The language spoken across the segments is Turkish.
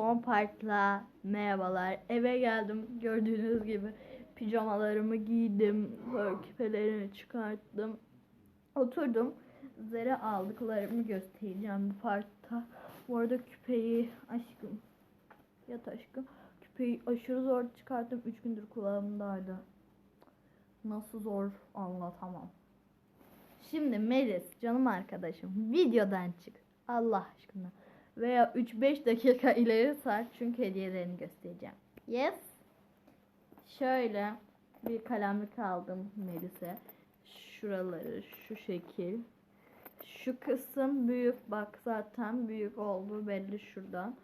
son partla merhabalar. Eve geldim gördüğünüz gibi pijamalarımı giydim, küpelerimi çıkarttım. Oturdum. Zere aldıklarımı göstereceğim bu partta. Bu arada küpeyi aşkım. Yat aşkım. Küpeyi aşırı zor çıkarttım. 3 gündür kulağımdaydı. Nasıl zor anlatamam. Şimdi Melis canım arkadaşım videodan çık. Allah aşkına. Veya 3-5 dakika ileri sar çünkü hediyelerini göstereceğim. Yes. Şöyle bir kalemlik aldım Melis'e. Şuraları şu şekil. Şu kısım büyük bak zaten büyük olduğu belli şuradan.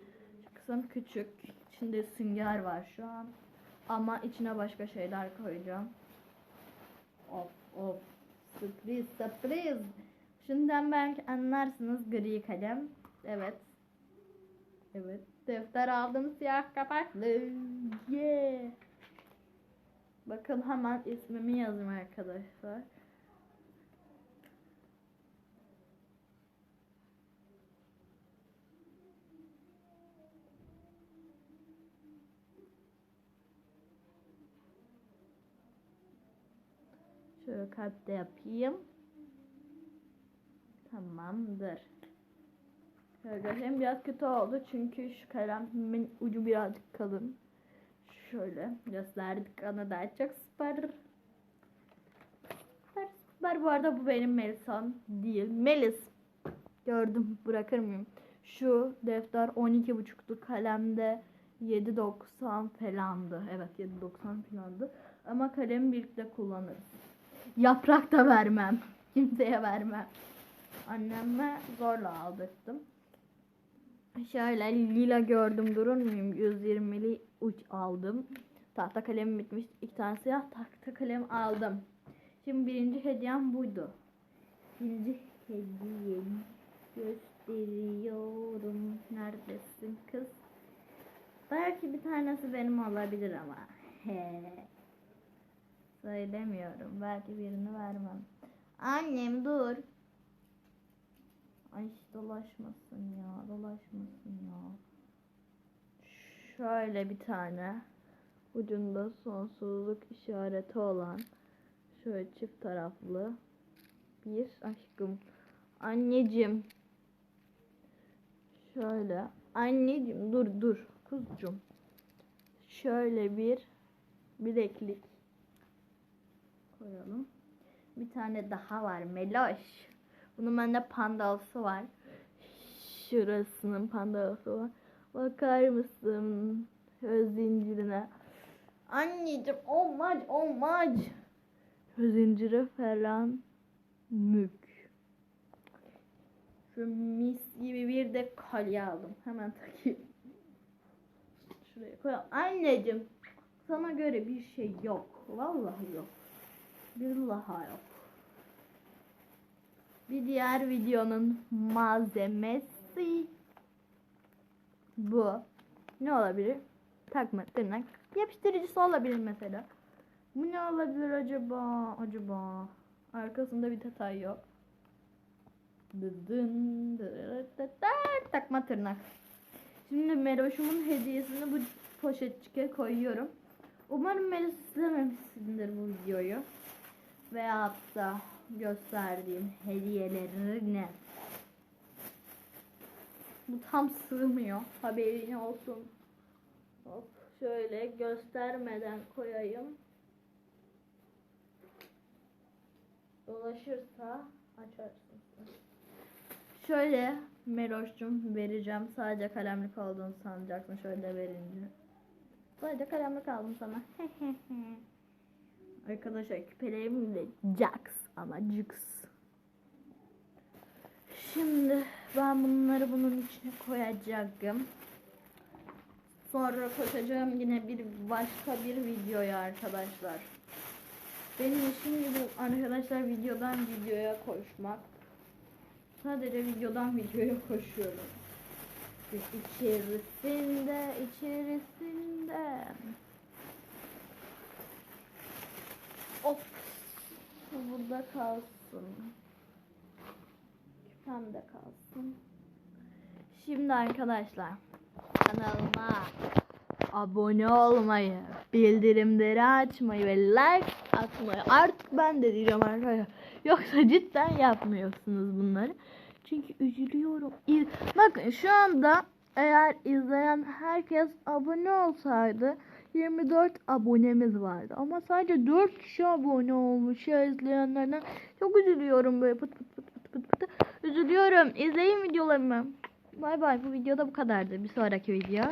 Şu kısım küçük. İçinde sünger var şu an. Ama içine başka şeyler koyacağım. Of of. Sürpriz sürpriz. Şundan belki anlarsınız gri kalem. Evet. Evet. Defter aldım siyah kapaklı. Yeah. Bakın hemen ismimi yazayım arkadaşlar. Şöyle kalpte yapayım. Tamamdır. Arkadaşlar biraz kötü oldu çünkü şu kalemin ucu birazcık kalın. Şöyle gösterdik ona daha çok süper. Süper, süper. Bu arada bu benim Melisa'm değil. Melis. Gördüm bırakır mıyım? Şu defter 12.5'tu kalemde 7.90 falandı. Evet 7.90 falandı. Ama kalemi birlikte kullanırız. Yaprak da vermem. Kimseye vermem. Anneme zorla aldırdım. Şöyle lila gördüm durur muyum? 120'li uç aldım. Tahta kalem bitmiş. İki tane siyah tahta kalem aldım. Şimdi birinci hediyem buydu. İkinci hediyemi gösteriyorum. Neredesin kız? Belki bir tanesi benim olabilir ama. He. Söylemiyorum. Belki birini vermem. Annem dur. Dolaşmasın ya. Dolaşmasın ya. Şöyle bir tane. Ucunda sonsuzluk işareti olan. Şöyle çift taraflı. Bir aşkım. Anneciğim. Şöyle. Anneciğim dur dur. Kuzcum. Şöyle bir bileklik koyalım. Bir tane daha var. Meloş. Bunun bende pandalısı var. Şurasının pandalısı var. Bakar mısın? Öz zincirine. Anneciğim olmaz olmaz. Öz zinciri falan mük. Şu mis gibi bir de kolye aldım. Hemen takayım. Şuraya koyalım. Anneciğim sana göre bir şey yok. Vallahi yok. Billahi yok. Bir diğer videonun malzemesi bu. Ne olabilir? Takma tırnak. Yapıştırıcısı olabilir mesela. Bu ne olabilir acaba? Acaba. Arkasında bir detay yok. Takma tırnak. Şimdi Meloş'umun hediyesini bu poşetçike koyuyorum. Umarım Melis izlememişsindir bu videoyu. Veyahut da gösterdiğim hediyelerini. Bu tam sığmıyor. Haberin olsun. Hop şöyle göstermeden koyayım. Dolaşırsa açarsın. Şöyle Meloş'cum vereceğim. Sadece kalemlik olduğunu sanacaksın şöyle verince. Sadece kalemlik aldım sana. Arkadaşlar küpelerim de Jax ama Jux. Şimdi ben bunları bunun içine koyacağım. Sonra koşacağım yine bir başka bir videoya arkadaşlar. Benim işim gibi arkadaşlar videodan videoya koşmak. Sadece videodan videoya koşuyorum. İçerisinde, içerisinde. Of. Bu burada kalsın. Küpem de kalsın. Şimdi arkadaşlar kanalıma abone olmayı, bildirimleri açmayı ve like atmayı artık ben de diyeceğim arkadaşlar. Yoksa cidden yapmıyorsunuz bunları. Çünkü üzülüyorum. Bakın şu anda eğer izleyen herkes abone olsaydı 24 abonemiz vardı. Ama sadece 4 kişi abone olmuş ya izleyenlerden. Çok üzülüyorum böyle pıt pıt pıt pıt pıt pıt. Üzülüyorum. İzleyin videolarımı. Bay bay. Bu videoda bu kadardı. Bir sonraki video.